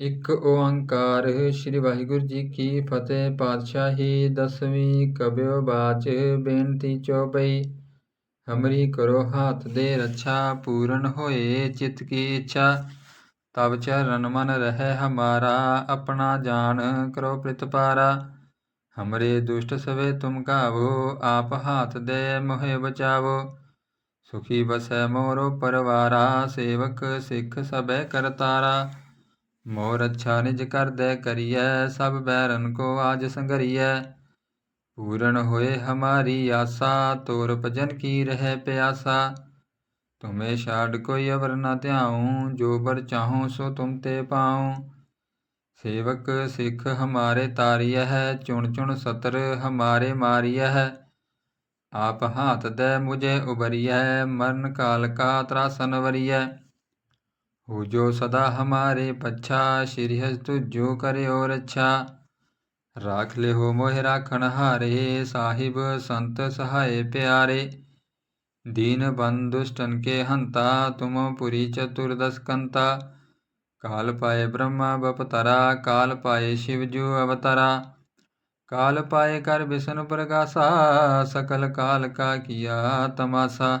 ਇੱਕ ਓੰਕਾਰ, ਸ੍ਰੀ ਵਾਹਿਗੁਰੂ ਜੀ ਕੀ ਫਤਿਹ। ਪਾਤਸ਼ਾਹੀ, ਦਸਵੀਂ ਕਬਿਓ ਬਾਚ, ਬੇਨਤੀ ਚੌਪਈ। ਹਮਰੀ ਕਰੋ ਹਾਥ ਦੇ ਰੱਛਾ, ਪੂਰਨ ਹੋਏ ਚਿਤ ਕੀ ਇੱਛਾ। ਤਬ ਚਰਨ ਮਨ ਰਹਿ ਹਮਾਰਾ, ਆਪਣਾ ਜਾਣ ਕਰੋ ਪ੍ਰਤਪਾਰਾ ਹਮਰੇ ਦੁਸ਼ਟ ਸਵੇ ਤੁਮ ਕਾਵੋ ਆਪ ਹਾਥ ਦੇ ਮੋਹਿ ਬਚਾਵੋ। ਸੁਖੀ ਬਸੈ ਮੋਰੋ ਪਰਵਾਰਾ, ਸੇਵਕ ਸਿੱਖ ਸਭੈ ਕਰਤਾਰਾ। ਮੋਰ ਅੱਛਾ ਨਿਜ ਕਰ ਦੇ ਕਰੀਐ, ਸਭ ਬੈਰਨ ਕੋ ਆਜ ਸੰਗਰੀਐ ਪੂਰਨ ਹੋਏ ਹਮਾਰੀ ਆਸਾ, ਤੋਰ ਭਜਨ ਕੀ ਰਹਿ ਪਿਆਸਾ। ਤੁਮੇ ਛਾੜ ਕੋਈ ਅਵਰ ਨਾ ਧਿਆਉ, ਜੋ ਬਰ ਚਾਹਉ ਸੋ ਤੁਮ ਤੇ ਪਾਉ। ਸੇਵਕ ਸਿੱਖ ਹਮਾਰੇ ਤਾਰੀਐ ਹੈ, ਚੁਣ ਚੁਣ ਸਤਰ ਹਮਾਰੇ ਮਾਰੀਐ ਹੈ। ਆਪ ਹਾਥ ਦੇ ਮੁਝੇ ਉਬਰੀਐ ਮਰਨ ਕਾਲ ਕਾ ਤਰਾਸਨ ਵਰੀਐ। ਹੋ ਜੋ ਸਦਾ ਹਮਾਰੇ ਪੱਛਾ ਸ਼੍ਰੀ ਹਰਿ ਤੁਜੋ ਕਰਿਓ ਰੱਛਾ ਰਾਖ ਲਿਓ ਮੋਹਿ ਰਾਖਣ ਹਾਰੇ ਸਾਹਿਬ ਸੰਤ ਸਹਾਏ ਪਿਆਰੇ ਦੀਨ ਬੰਦੁਸ਼ਟਨ ਕੇ ਹੰਤਾ ਤੁਮ ਪੁਰੀ ਚਤੁਰਦਸ ਕੰਤਾ ਕਾਲ ਪਾਏ ਬ੍ਰਹਮਾ ਬਪਤਰਾ ਕਾਲ ਪਾਏ ਸ਼ਿਵ ਜੂ ਅਵਤਰਾ ਕਾਲ ਪਾਏ ਕਰ ਵਿਸ਼ਨ ਪ੍ਰਗਾਸਾ ਸਕਲ ਕਾਲ ਕਾ ਕੀਆ ਤਮਾਸਾ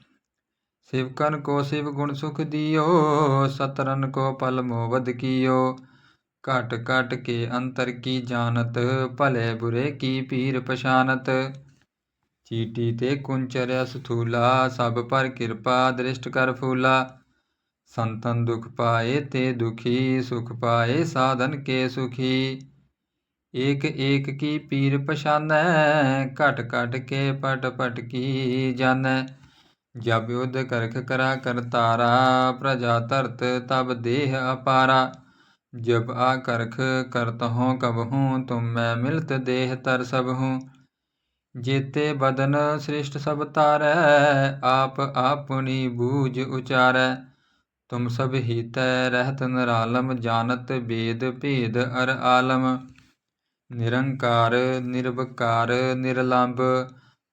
ਸਿਵਕਨ ਕੋ ਸਿਵ ਗੁਣ ਸੁਖ ਦਿਓ, ਸਤਰਨ ਕੋ ਪਲ ਮੋਵਦ ਕੀਓ। ਘਟ ਘਟ ਕੇ ਅੰਤਰ ਕੀ ਜਾਣਤ, ਭਲੇ ਬੁਰੇ ਕੀ ਪੀਰ ਪਛਾਨਤ। ਚੀਟੀ ਤੇ ਕੁੰਚਰਿਆ ਸਥੂਲਾ ਸਭ ਪਰ ਕਿਰਪਾ ਦ੍ਰਿਸ਼ਟ ਕਰ ਫੂਲਾ। ਸੰਤਨ ਦੁਖ ਪਾਏ ਤੇ ਦੁਖੀ, ਸੁਖ ਪਾਏ ਸਾਧਨ ਕੇ ਸੁਖੀ। ਏਕ ਏਕ ਕੀ ਪੀਰ ਪਛਾਨੈ, ਘਟ ਘਟ ਕੇ ਪਟ ਪਟ ਕੀ ਜਾਣੈ। ਜਬ ਯੁਧ ਕਰਖ ਕਰਾ ਕਰਤਾਰਾ ਪ੍ਰਜਾ ਧਰਤ ਤਬ ਦੇਹ ਅਪਾਰਾ। ਜਬ ਆ ਕਰਖ ਕਰਤ ਹੋ ਕਬਹੂ ਤੁਮ ਮੈਂ ਮਿਲਤ ਦੇਹ ਤਰ ਸਭ ਹੂੰ ਜੇਤੇ ਬਦਨ ਸ੍ਰਿਸ਼ਟ ਸਭ ਤਾਰੈ, ਆਪ ਆਪਣੀ ਬੂਝ ਉਚਾਰੈ। ਤੁਮ ਸਭ ਹੀਤੈ ਰਹਿਤ ਨਰਾਲਮ, ਜਾਣਤ ਬੇਦ ਭੇਦ ਅਰ ਆਲਮ। ਨਿਰੰਕਾਰ, ਨਿਰਵਕਾਰ ਨਿਰਲੰਭ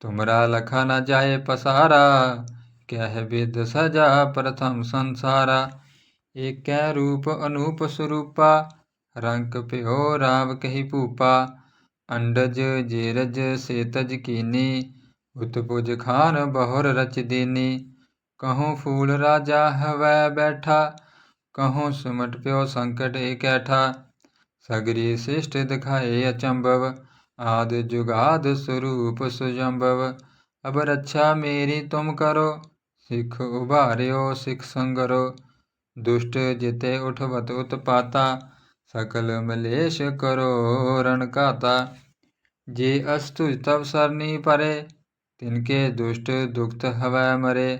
ਤੁਮਰਾ ਲਖਾ ਨ ਜਾਏ ਪਸਾਰਾ, ਕਹਿ ਵਿਦ ਸਜਾ ਪ੍ਰਥਮ ਸੰਸਾਰਾ। ਏਕੈ ਰੂਪ ਅਨੂਪ ਸਰੂਪਾ ਰੰਗ ਭਿਓ ਰਾਵ ਕਹੀ ਭੂਪਾ। ਅੰਡਜ ਜੇਰਜ ਸੇਤਜ ਕੀਨੀ, ਉਤਪੁਜ ਖਾਨ ਬਹੁਰ ਰਚ ਦੇਨੀ। ਕਹੂੰ ਫੂਲ ਰਾਜਾ ਹਵੈ ਬੈਠਾ, ਕਹੂੰ ਸੁਮਟ ਪਿਓ ਸੰਕਟ ਇਕੈਠਾ ਸਗਰੀ ਸਿਸ਼ਟ ਦਿਖਾਏ ਅਚੰਭਵ ਆਦ ਜੁਗਾਦ ਸਰੂਪ ਸੁਜੰਭਵ ਅਬ ਰੱਛਾ ਮੇਰੀ ਤੁਮ ਕਰੋ, ਸਿੱਖ ਉਭਾਰਿਓ, ਸਿੱਖ ਸੰਗਰੋ। ਦੁਸ਼ਟ ਜਿਤੇ ਉਠਵਤ ਉਤਪਾਤਾ, ਸਕਲ ਮਲੇਸ਼ ਕਰੋ ਰਣ ਘਾਤਾ। ਜੇ ਅਸਤੁਜ ਤਵ ਸਰਨੀ ਪਰੇ ਤਿਨਕੇ ਦੁਸ਼ਟ ਦੁਖਤ ਹਵੈ ਮਰੇ।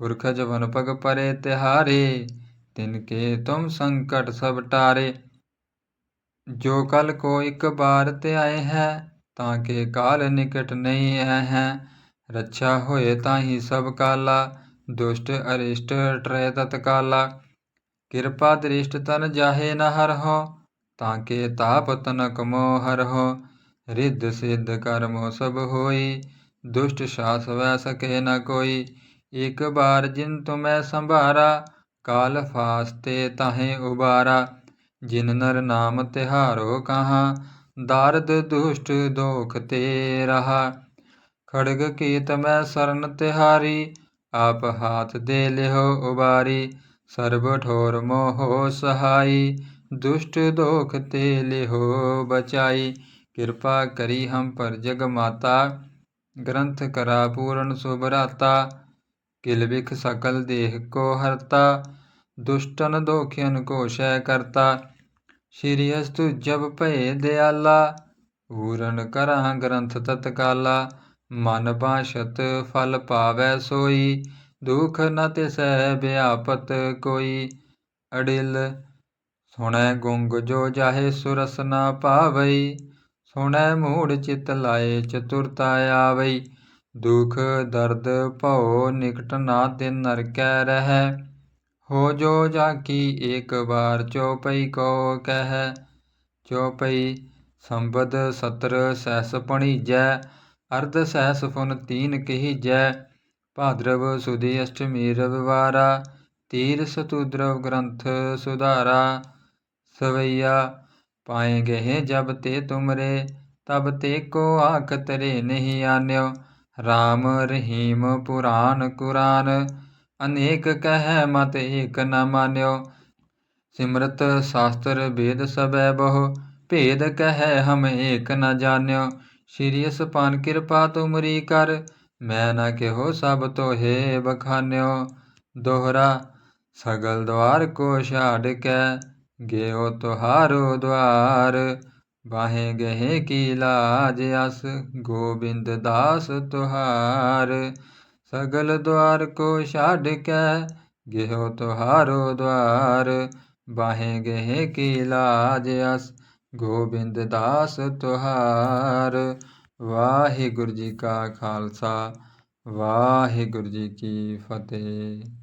ਪੁਰਖ ਜਵਨ ਪਗ ਪਰੇ ਤਿਹਾਰੇ ਤਿਨਕੇ ਤੁਮ ਸੰਕਟ ਸਭ ਟਾਰੇ। ਜੋ ਕਲ ਕੋ ਇਕ ਬਾਰ ਤੇ ਆਏ ਹੈ, ਤਾਂ ਕੇ ਕਾਲ ਨਿਕਟ ਨਹੀਂ ਐ ਹੈ। ਰੱਛਾ ਹੋਏ ਤਾਹੀ ਸਭ ਕਾਲਾ, ਦੁਸ਼ਟ ਅਰਿਸ਼ਟ ਟਰੈ ਤਤਕਾਲਾ। ਕਿਰਪਾ ਦ੍ਰਿਸ਼ਟ ਤਨ ਜਾਹੇ ਨ ਹਰਹੁ, ਤਾਂ ਕੇ ਤਾਪ ਤਨਕ ਮੋ ਹਰਹੁ। ਰਿੱਧ ਸਿੱਧ ਕਰਮੋ ਸਭ ਹੋਈ, ਦੁਸ਼ਟ ਸਾਸ ਵੈ ਸਕੇ ਨ ਕੋਈ। ਇਕ ਬਾਰ ਜਿਨ ਤੁਮੈ ਸੰਭਾਰਾ, ਕਾਲ ਫਾਸਤੇ ਤਾਹੇ ਉਬਾਰਾ। ਜਿਨ ਨਰ ਨਾਮ ਤਿਹਾਰੋ ਕਹਾ, ਦਾਰਦ ਦੁਸ਼ਟ ਦੋਖ ਤੇ ਰਹਾ। ਖੜਗ ਕੀਤ ਮੈਂ ਸਰਨ ਤਿਹਾਰੀ, ਆਪ ਹਾਥ ਦੇ ਲਿਹੋ ਉਬਾਰੀ। ਸਰਬ ਠੋਰ ਮੋਹ ਸਹਾਈ, ਦੁਸ਼ਟ ਦੋਖ ਤੇ ਲਿਹੋ ਬਚਾਈ। ਕਿਰਪਾ ਕਰੀ ਹਮ ਪਰ ਜਗ ਮਾਤਾ, ਗ੍ਰੰਥ ਕਰਾ ਪੂਰਨ ਸੁਭਰਾਤਾ ਕਿਲ ਬਿਖ ਸਕਲ ਦੇਹ ਕੋ ਹਰਤਾ, ਦੁਸ਼ਟਨ ਦੋਖਿਅਨ ਕੋ ਸ਼ੈ ਕਰਤਾ। ਸ਼੍ਰੀ ਅਸਤੁ ਜਬ ਭਏ ਦਿਆਲਾ, ਪੂਰਨ ਕਰਾਂ ਗ੍ਰੰਥ ਤਤਕਾਲਾ, ਮਨ ਬਾਸ਼ਤ ਫਲ ਪਾਵੈ ਸੋਈ, ਦੁਖ ਨ ਤਿਸੈ ਵਿਆਪਤ ਕੋਈ। ਅੜਿਲ, ਸੁਣੈ ਗੁੰਗ ਜੋ ਜਾਹੇ ਸੁਰਸ ਨਾ ਪਾਵਈ, ਸੁਣੈ ਮੂੜ ਚਿਤ ਲਾਏ ਚਤੁਰਤਾ ਆਵਈ। ਦੁਖ ਦਰਦ ਭਉ ਨਿਕਟ ਨਾ ਤਿਨ ਨਰਕੈ ਰਹੈ ਹੋ ਜੋ ਜਾ ਏਕ ਵਾਰ ਚਉਪਈ ਕੋ ਕਹਿ ਚਉਪਈ ਸੰਬਦ ਸਤਰ ਸਹਿਸ ਪਣੀਜੈ, ਅਰਧ ਸਹਿਸ ਫੁਨ ਤੀਨ ਕਹੀਜੈ, ਭਾਦਰਵ ਸੁਦੀ ਅਸ਼ਟਮੀ ਰਵਿਵਾਰਾ, ਤੀਰ ਸਤੁਦਰਵ ਗ੍ਰੰਥ ਸੁਧਾਰਾ, ਸਵਈਆ ਪਾਏ ਗਏ ਜਬ ਤੇ ਤੁਮਰੇ, ਤਬ ਤੇ ਕੋ ਆਖ ਤਰੇ ਨਹੀਂ ਆਨਿਓ RAM ਰਹੀਮ ਪੁਰਾਨ ਕੁਰਾਨ ਅਨੇਕ ਕਹਿ ਮਤ ਏਕ ਨ ਮਾਨਿਓ। ਸਿਮਰਤ ਸ਼ਾਸਤਰ ਵੇਦ ਸਬੈ ਬਹੁ, ਭੇਦ ਕਹਿ ਹਮ ਏਕ ਨ ਜਾਣਿਓ। ਸ਼੍ਰੀ ਅਸਪਾਨ ਕਿਰਪਾ ਤੁਮਰੀ ਕਰ, ਮੈਂ ਨ ਕਿਹੋ ਸਭ ਤੋਹੇ ਬਖਾਨਿਓ। ਦੋਹਰਾ, ਸਗਲ ਦਵਾਰ ਕੋ ਛਾੜ ਕੇ, ਗਿਓ ਤੁਹਾਰੋ ਦਵਾਰ। ਬਾਹੇ ਗਹੇ ਕੀ ਲਾਜ ਅਸ, ਗੋਬਿੰਦ ਦਾਸ ਤੁਹਾਰ। ਸਗਲ ਦੁਆਰ ਕੋ ਛਾੜ ਕੇ ਗਿਹੋ ਤੁਹਾਰੋ ਦੁਆਰ। ਬਾਹੇ ਗਏ ਕੀ ਲਾਜ ਅਸ, ਗੋਬਿੰਦ ਦਾਸ ਤੁਹਾਰ। ਵਾਹਿਗੁਰੂ ਜੀ ਕਾ ਖਾਲਸਾ, ਵਾਹਿਗੁਰੂ ਜੀ ਕੀ ਫਤਿਹ।